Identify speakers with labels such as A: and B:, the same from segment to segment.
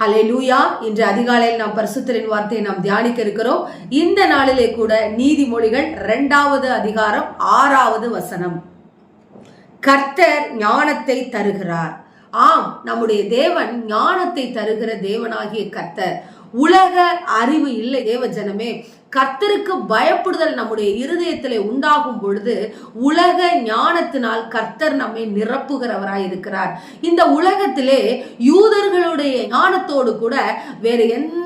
A: ஹலே லூயா இன்று அதிகாலையில் நாம் பரிசுத்தரின் வார்த்தையை நாம் தியானிக்க இருக்கிறோம். இந்த நாளிலே கூட நீதிமொழிகள் இரண்டாவது அதிகாரம் ஆறாவது வசனம். கர்த்தர் ஞானத்தை தருகிறார். ஆம் நம்முடைய தேவன் ஞானத்தை தருகிற தேவனாகிய கர்த்தர். உலக அறிவு இல்லை தேவ ஜனமே. கர்த்தருக்கு பயப்படுதல் நம்முடைய இருதயத்திலே உண்டாகும் பொழுது உலக ஞானத்தினால் கர்த்தர் நம்மை நிரப்புகிறவராய் இருக்கிறார். இந்த உலகத்திலே யூதர்களுடைய ஞானத்தோடு கூட வேறு எந்த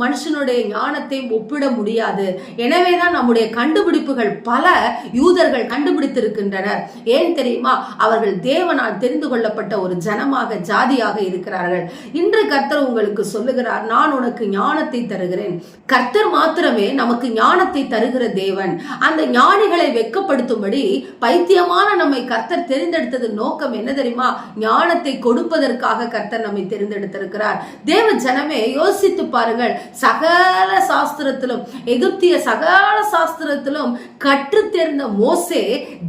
A: மனுஷனுடைய ஞானத்தையும் ஒப்பிட முடியாது. எனவேதான் நம்முடைய கண்டுபிடிப்புகள் பல யூதர்கள் கண்டுபிடித்திருக்கின்றனர். ஏன் தெரியுமா? அவர்கள் தேவனால் தெரிந்து கொள்ளப்பட்ட ஒரு ஜனமாக ஜாதியாக இருக்கிறார்கள். இன்று கர்த்தர் உங்களுக்கு சொல்லுகிறார் நான் உனக்கு ஞானத்தை தருகிறேன். கர்த்தர் மாத்திரமே ஆண்டவரே நமக்கு ஞானத்தை தருகிற தேவன். அந்த ஞானிகளை வெக்கப்படுத்தும்படி பைத்தியமான நம்மை கர்த்தர் தெரிந்தெடுத்தது நோக்கம் என்ன தெரியுமா? ஞானத்தை கொடுப்பதற்காக கர்த்தர் நம்மை தெரிந்தெடுத்திருக்கிறார். தேவ ஜனமே யோசித்து பாருங்கள். சகல சாஸ்திரத்திலும் எகிப்திய சகல சாஸ்திரத்திலும் கற்று தெரிந்த மோசே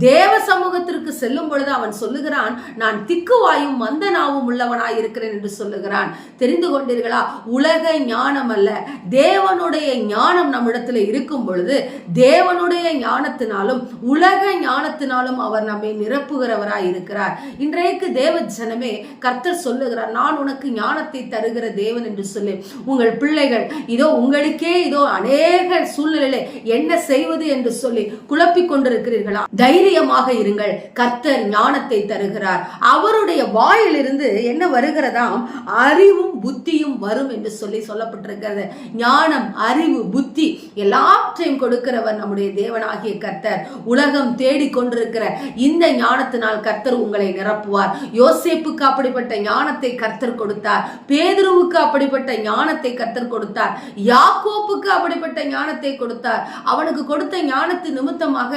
A: தேவ சமூகத்திற்கு செல்லும் பொழுது அவன் சொல்லுகிறான் நான் திக்குவாயும் மந்தனாவும் உள்ளவனாய் இருக்கிறேன் என்று சொல்லுகிறான். தெரிந்து கொண்டீர்களா? உலக ஞானம் அல்ல தேவனுடைய ஞானம் நம்ம நம்மிடத்தில் இருக்கும் பொழுது தேவனுடைய ஞானத்தினாலும் உலக ஞானத்தினாலும் அவர் நம்மை நிரப்புகிறவராய் இருக்கிறார். இன்றைக்கு தேவ ஜனமே கர்த்தர் சொல்லுகிறார் நான் உனக்கு ஞானத்தை தருகிற தேவன் என்று சொல்லி. உங்கள் பிள்ளைகள் இதோ உங்களுக்கே இதோ அநேக சூழ்நிலையில என்ன செய்வது என்று சொல்லி குழப்பிக் கொண்டிருக்கிறீர்களா? தைரியமாக இருங்கள். கர்த்தர் ஞானத்தை தருகிறார். அவருடைய வாயிலிருந்து என்ன வருகிறதாம் அறிவும் புத்தியும் வரும் என்று சொல்லி சொல்லப்பட்டிருக்கிறது. ஞானம் அறிவு புத்தி எல்லாவற்றையும் கொடுக்கிறவர் நம்முடைய தேவனாகிய கர்த்தர். உலகம் தேடிக்கொண்டிருக்கிற இந்த ஞானத்தினால் கர்த்தர் உங்களை நிரப்புவார். யோசேப்புக்கு அப்படிப்பட்ட ஞானத்தை கர்த்தர் கொடுத்தார். பேதுருவுக்கு அப்படிப்பட்ட ஞானத்தை கர்த்தர் கொடுத்தார். யாக்கோப்புக்கு அப்படிப்பட்ட ஞானத்தை கொடுத்தார். அவனுக்கு கொடுத்த ஞானத்து நிமித்தமாக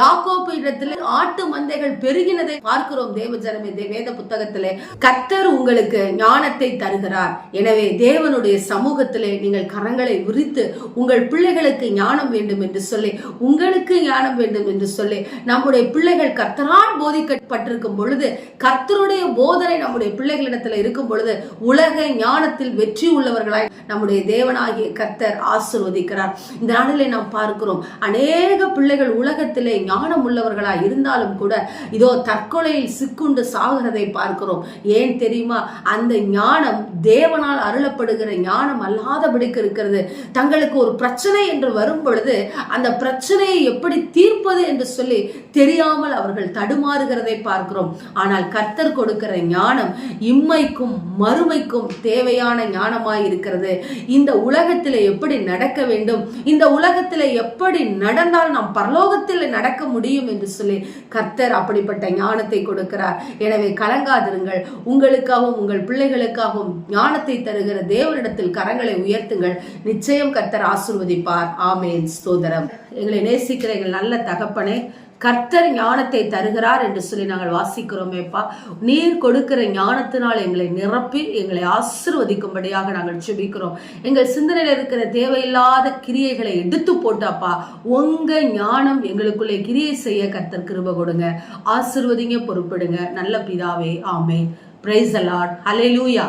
A: யாக்கோப்பு இடத்தில் ஆட்டு மந்தைகள் பெருகினதை பார்க்கிறோம் தேவ ஜனமே. வேத புத்தகத்திலே கர்த்தர் உங்களுக்கு ஞானத்தை தருகிறார். எனவே தேவனுடைய சமூகத்திலே நீங்கள் கரங்களை விரித்து உங்கள் பிள்ளைகளுக்கு ஞானம் வேண்டும் என்று சொல்லி உங்களுக்கு ஞானம் வேண்டும் என்று சொல்லி நம்முடைய பிள்ளைகள் கர்த்தரால் போதிக்கப்பட்டிருக்கும் பொழுது கர்த்தருடைய போதனை நம்முடைய பிள்ளைகளிடத்தில் இருக்கும் பொழுது உலக ஞானத்தில் வெற்றி உள்ளவர்களாய் நம்முடைய தேவனாகிய கர்த்தர் ஆசிர்வதிக்கிறார். இந்த நாளிலே நாம் பார்க்கிறோம் அநேக பிள்ளைகள் உலகத்திலே ஞானம் உள்ளவர்களாய் இருந்தாலும் கூட இதோ தற்கொலையில் சிக்குண்டு சாகிறதை பார்க்கிறோம். ஏன் தெரியுமா? அந்த ஞானம் தேவனால் அருளப்படுகிற ஞானம் அல்லாதபடிக்கு இருக்கிறது. தங்களுக்கு ஒரு பிரச்சனை பிரச்சனை என்று வரும் பொழுது அந்த பிரச்சனையை எப்படி தீர்ப்பது என்று சொல்லி தெரியாமல் அவர்கள் தடுமாறுகிறதை பார்க்கிறோம். ஆனால் கர்த்தர் கொடுக்கிற ஞானம் இம்மைக்கும் மறுமைக்கும் தேவையான ஞானமாய் இருக்கிறது. இந்த உலகத்தில் எப்படி நடக்க வேண்டும்? இந்த உலகத்தில் எப்படி நடந்தால் நாம் பரலோகத்தில் நடக்க முடியும் என்று சொல்லி கர்த்தர் அப்படிப்பட்ட ஞானத்தை கொடுக்கிறார். எனவே கலங்காதிருங்கள். உங்களுக்காகவும் உங்கள் பிள்ளைகளுக்காகவும் ஞானத்தை தருகிற தேவரிடத்தில் கரங்களை உயர்த்துங்கள். நிச்சயம் கர்த்தர் ஆசிர்வதிப்பார் ஆமேன். ஸ்தோதரம் எங்களை நேசிக்கிற எங்கள் நல்ல தகப்பனே கர்த்தர் ஞானத்தை தருகிறார் என்று சொல்லி நாங்கள் வாசிக்கிறோமேப்பா. நீர் கொடுக்கிற ஞானத்தினால் எங்களை நிரப்பி எங்களை ஆசிர்வதிக்கும்படியாக நாங்கள் ஜெபிக்கிறோம். எங்கள் சிந்தனையில் இருக்கிற தேவையில்லாத கிரியைகளை எடுத்து போட்டாப்பா. உங்க ஞானம் எங்களுக்குள்ளே கிரியை செய்ய கர்த்தர் கிருப கொடுங்க. ஆசிர்வதிங்க பொறுப்பிடுங்க. நல்ல பிதாவே ஆமே பிரைஸ் அலாட் ஹalleluya